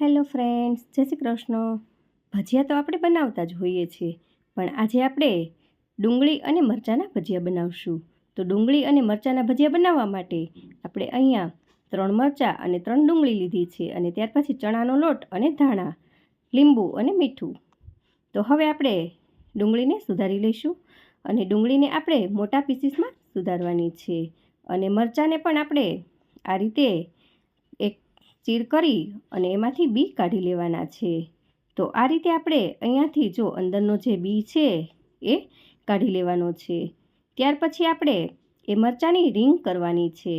Hello friends, જય શ્રી કૃષ્ણ. ભજીયા તો આપણે બનાવતા જ હોઈએ છીએ, પણ આજે આપણે ડુંગળી અને મરચાંના ભજીયા બનાવશું. તો ડુંગળી અને મરચાંના ભજીયા બનાવવા માટે આપણે અહીંયા ત્રણ મરચાં અને ત્રણ ડુંગળી લીધી છે અને ત્યાર પછી ચણાનો લોટ અને ધાણા, લીંબુ અને મીઠું. તો હવે આપણે ડુંગળીને સુધારી લઈશું અને ડુંગળીને આપણે મોટા પીસીસમાં સુધારવાની છે અને મરચાંને પણ આપણે આ રીતે ચીર કરી અને એમાંથી બી કાઢી લેવાના છે. તો આ રીતે આપણે અહીંયાથી જો અંદરનો જે બી છે એ કાઢી લેવાનો છે. ત્યાર પછી આપણે એ મરચાંની રીંગ કરવાની છે.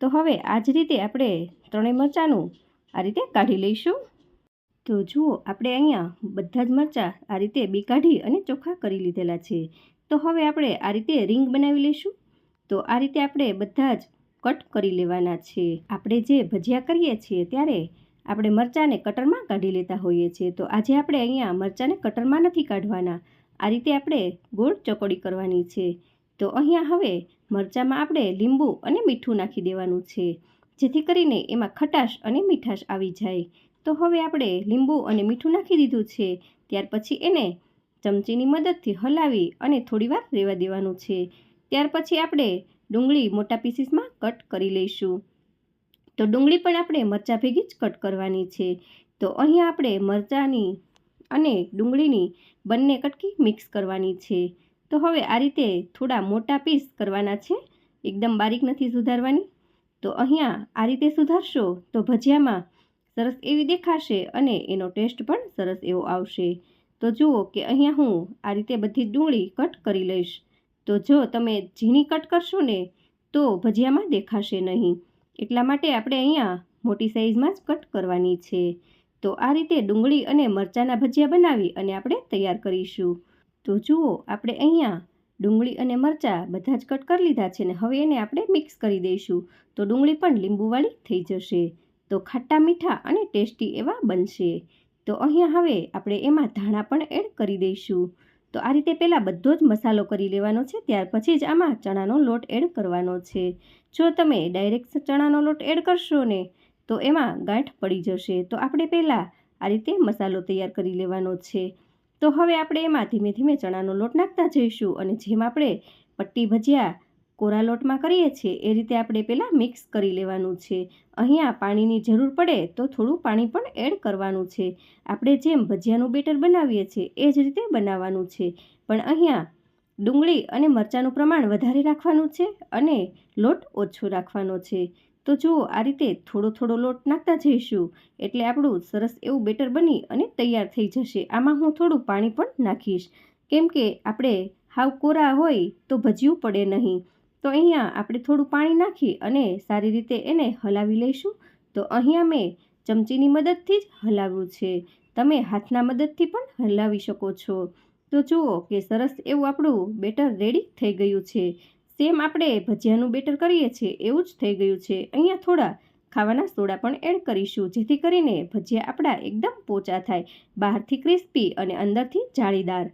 તો હવે આ જ રીતે આપણે ત્રણેય મરચાંનું આ રીતે કાઢી લઈશું. તો જુઓ, આપણે અહીંયા બધા જ મરચાં આ રીતે બી કાઢી અને ચોખ્ખા કરી લીધેલા છે. તો હવે આપણે આ રીતે રીંગ બનાવી લઈશું. તો આ રીતે આપણે બધા જ કટ કરી લેવાના છે. આપણે જે ભજીયા કરીએ છીએ ત્યારે આપણે મરચાંને કટરમાં કાઢી લેતા હોઈએ છીએ. તો આજે આપણે અહીંયા મરચાંને કટરમાં નથી કાઢવાના. આ રીતે આપણે ગોળ ચકોડી કરવાની છે. તો અહીંયા હવે મરચાંમાં આપણે લીંબુ અને મીઠું નાખી દેવાનું છે. જેથી કરીને એમાં ખટાશ અને મીઠાશ આવી જાય. તો હવે આપણે લીંબુ અને મીઠું નાખી દીધું છે. ત્યાર પછી એને ચમચીની મદદથી હલાવી અને થોડીવાર રહેવા દેવાનું છે. ત્યાર પછી આપણે ડુંગળી મોટા પીસીસમાં કટ કરી લઈશું. તો ડુંગળી પણ આપણે મરચાં ભેગી જ કટ કરવાની છે. તો અહીંયા આપણે મરચાંની અને ડુંગળીની બંને કટકી મિક્સ કરવાની છે. તો હવે આ રીતે થોડા મોટા પીસ કરવાના છે. એકદમ બારીક નથી સુધારવાની. તો અહીંયા આ રીતે સુધારશો તો ભજીયામાં સરસ એવી દેખાશે અને એનો ટેસ્ટ પણ સરસ એવો આવશે. તો જુઓ કે અહીંયા હું આ રીતે બધી ડુંગળી કટ કરી લઈશ. તો જો તમે ઝીણી કટ કરશો ને, તો ભજીયામાં દેખાશે નહીં. એટલા માટે આપણે અહીંયા મોટી સાઇઝમાં જ કટ કરવાની છે. તો આ રીતે ડુંગળી અને મરચાંના ભજીયા બનાવી અને આપણે તૈયાર કરીશું. તો જુઓ, આપણે અહીંયા ડુંગળી અને મરચાં બધા જ કટ કરી લીધા છે ને, હવે એને આપણે મિક્સ કરી દઈશું. તો ડુંગળી પણ લીંબુવાળી થઈ જશે. તો ખાટા મીઠા અને ટેસ્ટી એવા બનશે. તો અહીંયા હવે આપણે એમાં ધાણા પણ એડ કરી દઈશું. તો આ રીતે પહેલાં બધો જ મસાલો કરી લેવાનો છે, ત્યાર પછી જ આમાં ચણાનો લોટ એડ કરવાનો છે. જો તમે ડાયરેક્ટ ચણાનો લોટ એડ કરશો ને, તો એમાં ગાંઠ પડી જશે. તો આપણે પહેલાં આ રીતે મસાલો તૈયાર કરી લેવાનો છે. તો હવે આપણે એમાં ધીમે ધીમે ચણાનો લોટ નાખતા જઈશું અને જેમ આપણે પટ્ટી ભજીયા કોરા લોટમાં કરીએ છીએ, એ રીતે આપણે પહેલાં મિક્સ કરી લેવાનું છે. અહીંયા પાણીની જરૂર પડે તો થોડું પાણી પણ એડ કરવાનું છે. આપણે જેમ ભજીયાનું બેટર બનાવીએ છીએ, એ જ રીતે બનાવવાનું છે. પણ અહીંયા ડુંગળી અને મરચાંનું પ્રમાણ વધારે રાખવાનું છે અને લોટ ઓછો રાખવાનો છે. તો જુઓ, આ રીતે થોડો થોડો લોટ નાખતા જઈશું. એટલે આપણું સરસ એવું બેટર બની અને તૈયાર થઈ જશે. આમાં હું થોડું પાણી પણ નાખીશ. કેમ કે આપણે હાવ કોરા હોય તો ભજીયું પડે નહીં. તો અહીંયા આપણે થોડું પાણી નાખી અને સારી રીતે એને હલાવી લઈશું. તો અહીંયા મેં ચમચીની મદદથી જ હલાવ્યું છે. તમે હાથના મદદથી પણ હલાવી શકો છો. તો જુઓ કે સરસ એવું આપણું બેટર રેડી થઈ ગયું છે. સેમ આપણે ભજીયાનું બેટર કરીએ છીએ એવું જ થઈ ગયું છે. અહીંયા થોડા ખાવાના સોડા પણ એડ કરીશું જેથી કરીને ભજીયા આપણા એકદમ પોચા થાય, બહારથી ક્રિસ્પી અને અંદરથી જાળીદાર.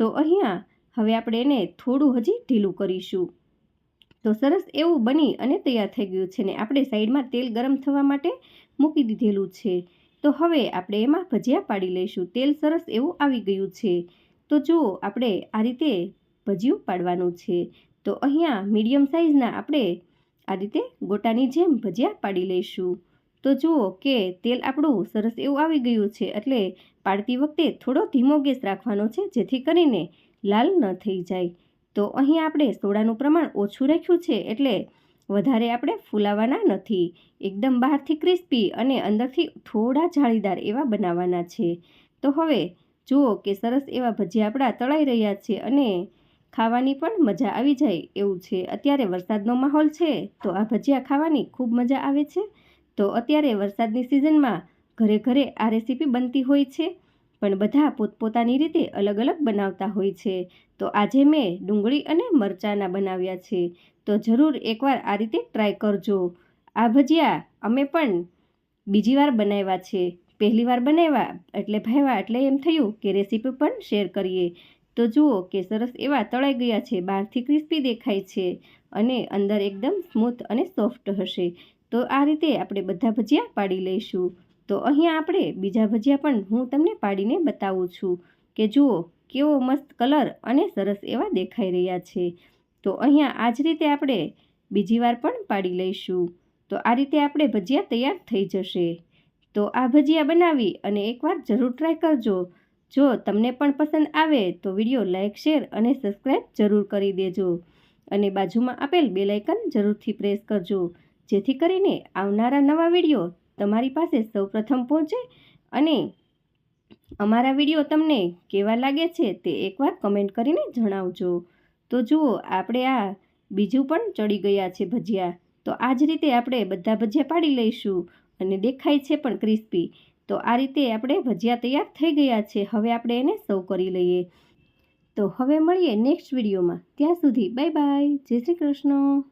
તો અહીંયા હવે આપણે એને થોડું હજી ઢીલું કરીશું. તો સરસ એવું બની અને તૈયાર થઈ ગયું છે ને આપણે સાઈડમાં તેલ ગરમ થવા માટે મૂકી દીધેલું છે. તો હવે આપણે એમાં ભજીયા પાડી લઈશું. તેલ સરસ એવું આવી ગયું છે. તો જુઓ આપણે આ રીતે ભજીયું પાડવાનું છે. તો અહીંયા મીડિયમ સાઇઝના આપણે આ રીતે ગોટાની જેમ ભજીયા પાડી લઈશું. તો જુઓ કે તેલ આપણું સરસ એવું આવી ગયું છે એટલે પાડતી વખતે થોડો ધીમો ગેસ રાખવાનો છે જેથી કરીને લાલ ન થઈ જાય. તો અહીં આપણે સોડાનું પ્રમાણ ઓછું રાખ્યું છે એટલે વધારે આપણે ફૂલાવાના નથી. એકદમ બહારથી ક્રિસ્પી અને અંદરથી થોડા જાળીદાર એવા બનાવવાના છે. તો હવે જુઓ કે સરસ એવા ભજીયા આપણા તળાઈ રહ્યા છે અને ખાવાની પણ મજા આવી જાય એવું છે. અત્યારે વરસાદનો માહોલ છે તો આ ભજીયા ખાવાની ખૂબ મજા આવે છે. તો અત્યારે વરસાદની સિઝનમાં ઘરે ઘરે આ રેસીપી બનતી હોય છે. પણ બધા પોતપોતાની રીતે અલગ અલગ બનાવતા હોય છે. તો આજે મેં ડુંગળી અને મરચાંના બનાવ્યા છે. તો જરૂર એકવાર આ રીતે ટ્રાય કરજો. આ ભજીયા અમે પણ બીજી વાર બનાવ્યા છે. પહેલી વાર બનાવ્યા એટલે ભાવ્યા એટલે એમ થયું કે રેસીપી પણ શેર કરીએ. તો જુઓ કે સરસ એવા તળાઈ ગયા છે, બહારથી ક્રિસ્પી દેખાય છે અને અંદર એકદમ સ્મૂથ અને સોફ્ટ હશે. તો આ રીતે આપણે બધા ભજીયા પાડી લઈશું. તો અહીંયા આપણે બીજા ભજીયા પણ હું તમને પાડીને બતાવું છું કે જુઓ, કેવો મસ્ત કલર અને સરસ એવા દેખાઈ રહ્યા છે. તો અહીંયા આ જ રીતે આપણે બીજી વાર પણ પાડી લઈશું. તો આ રીતે આપણે ભજીયા તૈયાર થઈ જશે. તો આ ભજીયા બનાવી અને એકવાર જરૂર ટ્રાય કરજો. જો તમને પણ પસંદ આવે તો વીડિયો લાઇક શેર અને સબસ્ક્રાઈબ જરૂર કરી દેજો. અને બાજુમાં આપેલ બેલાઇકન જરૂરથી પ્રેસ કરજો. જેથી કરીને આવનારા નવા વીડિયો તમારી પાસે સૌપ્રથમ પહોંચે અને અમારા વીડિયો તમને કેવા લાગે છે તે એકવાર કમેન્ટ કરીને જણાવજો. તો જુઓ, આપણે આ બીજું પણ ચડી ગયા છે ભજીયા. તો આ જ રીતે આપણે બધા ભજીયા પાડી લઈશું અને દેખાય છે પણ ક્રિસ્પી તો આ રીતે આપણે ભજીયા તૈયાર થઈ ગયા છે. હવે આપણે એને સર્વ કરી લઈએ. તો હવે મળીએ નેક્સ્ટ વિડીયોમાં. ત્યાં સુધી બાય બાય જય શ્રી કૃષ્ણ.